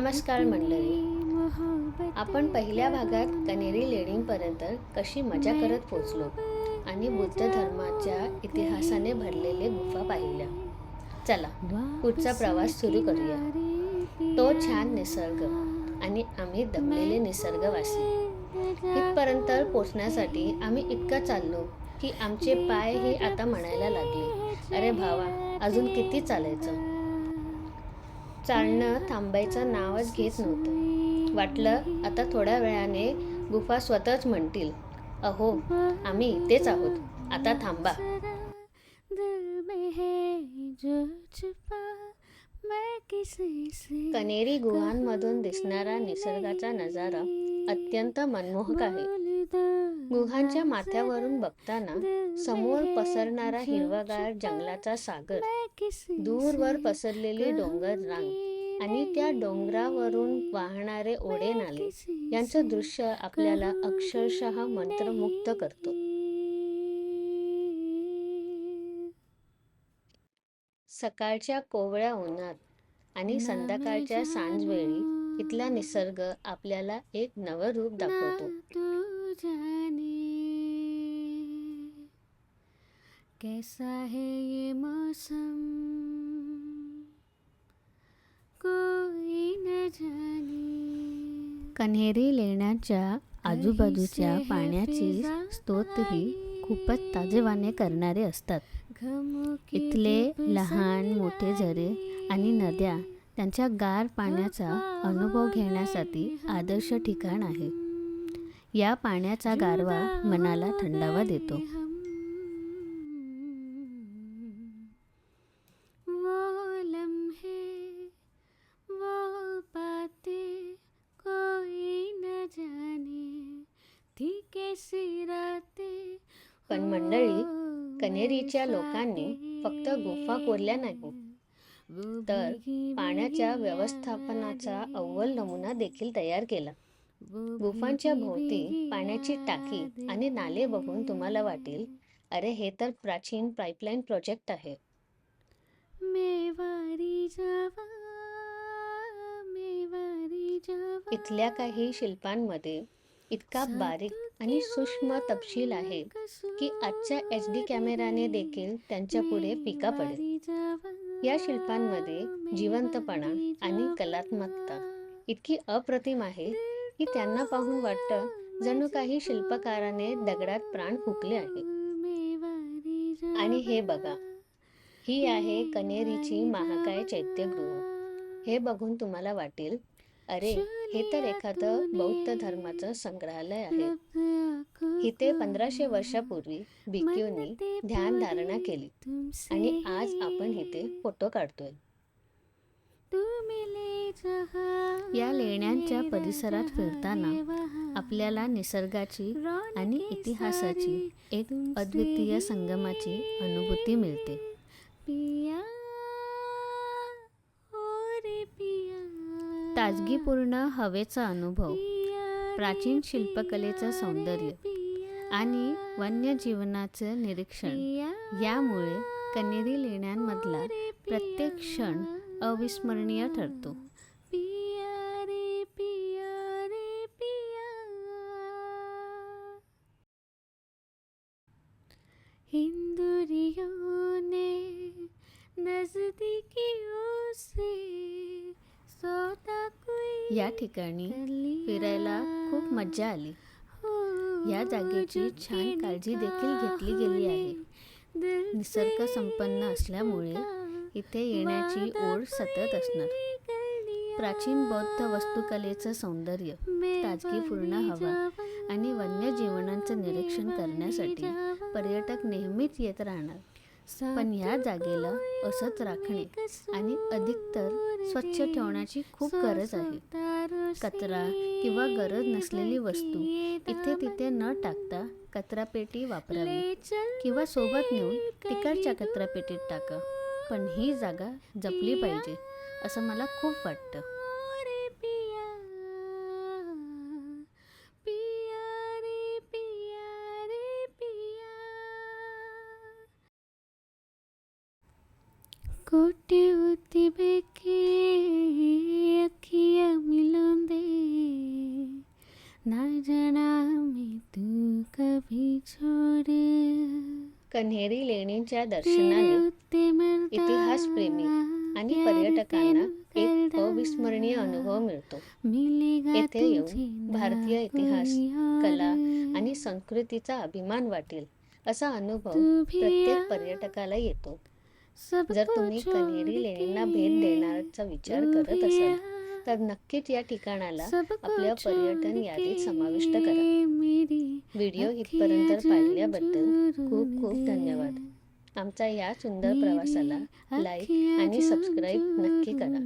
नमस्कार मंडळी. आपण पहिल्या भागात कनेरी लेणीपर्यंत कशी मजा करत पोचलो आणि बुद्ध धर्माच्या इतिहासाने भरलेले गुफा पाहिल्या. चला पुढचा प्रवास सुरू करूया. तो छान निसर्ग आणि आम्ही दमलेले निसर्गवासी. इथपर्यंत पोचण्यासाठी आम्ही इतकं चाललो की आमचे पाय हे आता म्हणायला लागले. अरे भावा अजून किती चालायचं? चालणं थांबायचं नावच घेत नव्हतं. वाटलं आता थोड्या वेळाने गुफा स्वतःच म्हणतील अहो आम्ही इथेच आहोत आता थांबा. कनेरी गुहांमधून दिसणारा निसर्गाचा नजारा अत्यंत मनमोहक आहे. गुहांच्या माथ्यावरून बघताना समोर पसरणारा हिरवागार जंगलाचा सागर. दूरवर पसरलेली डोंगर रांग आणि त्या डोंगरावरून वाहणारे ओढे नाले. यांचं दृश्य आपल्याला अक्षरशः मंत्रमुग्ध करतो. सकाळच्या कोवळ्या उन्हात आणि संध्याकाळच्या सांजवेळी इथला निसर्ग आपल्याला एक नवं रूप दाखवतो. जाने। कैसा है ये मौसम? कोई न जाने। कन्हेरी लेण्याच्या आजूबाजूच्या पाण्याची स्तोतही खूपच ताजेवाने करणारे असतात. इथले लहान मोठे झरे आणि नद्या त्यांच्या गार पाण्याचा अनुभव घेण्यासाठी आदर्श ठिकाण आहे. या पाण्याचा गारवा मनाला थंडावा देतो. हम वो लम्हे वो बातें कोई न जाने थी कैसी रातें पण मंडळी कनेरीच्या लोकांनी फक्त गुफा कोरल्या नाही. तर पाण्याच्या व्यवस्थापनाचा अव्वल नमुना देखील तयार केला. गुफांच्या भोवती पाण्याची टाकी आणि नाले बघून तुम्हाला वाटेल अरे हे तर प्राचीन पाईपलाईन प्रोजेक्ट आहे. इथल्या काही शिल्पांमध्ये इतका बारीक आणि सूक्ष्म तपशील आहे की आजच्या एच डी कॅमेराने देखील त्यांच्या पुढे फिका पडेल. या शिल्पांमध्ये जिवंतपणा आणि कलात्मकता इतकी अप्रतिम आहे की त्यांना पाहून वाटतं जणू काही शिल्पकाराने दगडात प्राण फुकले आहे. आणि हे बघा ही आहे कनेरीची महाकाय चैत्यगृह. हे बघून तुम्हाला वाटेल अरे हे तर एखादं बौद्ध धर्माचं संग्रहालय आहे. इथे पंधराशे वर्षापूर्वी भिक्यूंनी ध्यान धारणा केली. आणि आज आपण इथे फोटो काढतोय. या लेण्यांच्या परिसरात फिरताना आपल्याला निसर्गाची आणि इतिहासाची एक अद्वितीय संगमाची अनुभूती मिळते. ताजगीपूर्ण हवेचा अनुभव प्राचीन शिल्पकलेचं सौंदर्य आणि वन्यजीवनाचं निरीक्षण. यामुळे कनेरी लेण्यांमधला प्रत्येक क्षण अविस्मरणीय ठरतो. पिया रे पिया. रे पिया हिंदुरियों ने नजदीकियों से या ठिकाणी फिरायला खूप मज्जा आली. हो, या जागेची छान काळजी देखील घेतली गेली आहे. निसर्ग संपन्न असल्यामुळे इथे येण्याची ओढ सतत असणार. प्राचीन बौद्ध वस्तुकलेचं सौंदर्य ताजगीपूर्ण हवा आणि वन्यजीवनांचं निरीक्षण करण्यासाठी पर्यटक नेहमीच येत राहणार. पण ह्या जागेला असंच राखणे आणि अधिकतर स्वच्छ ठेवण्याची खूप गरज आहे. कचरा किंवा गरज नसलेली वस्तू इथे तिथे न टाकता कचरापेटी वापरावी किंवा सोबत नेऊन तिकडच्या कचरापेटीत टाका. पण ही जागा जपली पाहिजे असं मला खूप वाटतं. कोटी होती बेके अखियाँ मिलों दे ना जाना मैं तू कभी छोड़। कन्हेरी लेणींच्या दर्शनाने इतिहासप्रेमी आणि पर्यटकांना एक अविस्मरणीय अनुभव मिळतो. येथे येऊन भारतीय इतिहास, कला आणि संस्कृतीचा अभिमान वाटेल असा अनुभव प्रत्येक पर्यटकाला येतो. जर तुम्ही कन्हेरी लेणींना भेट देण्याचा विचार करत असाल तर नक्कीच या ठिकाणाला आपल्या पर्यटन यादीत समाविष्ट करा. व्हिडिओ इथपर्यंत पाहिल्याबद्दल खूप खूप धन्यवाद. आमच्या या सुंदर प्रवासाला लाईक आणि सबस्क्राईब नक्की करा.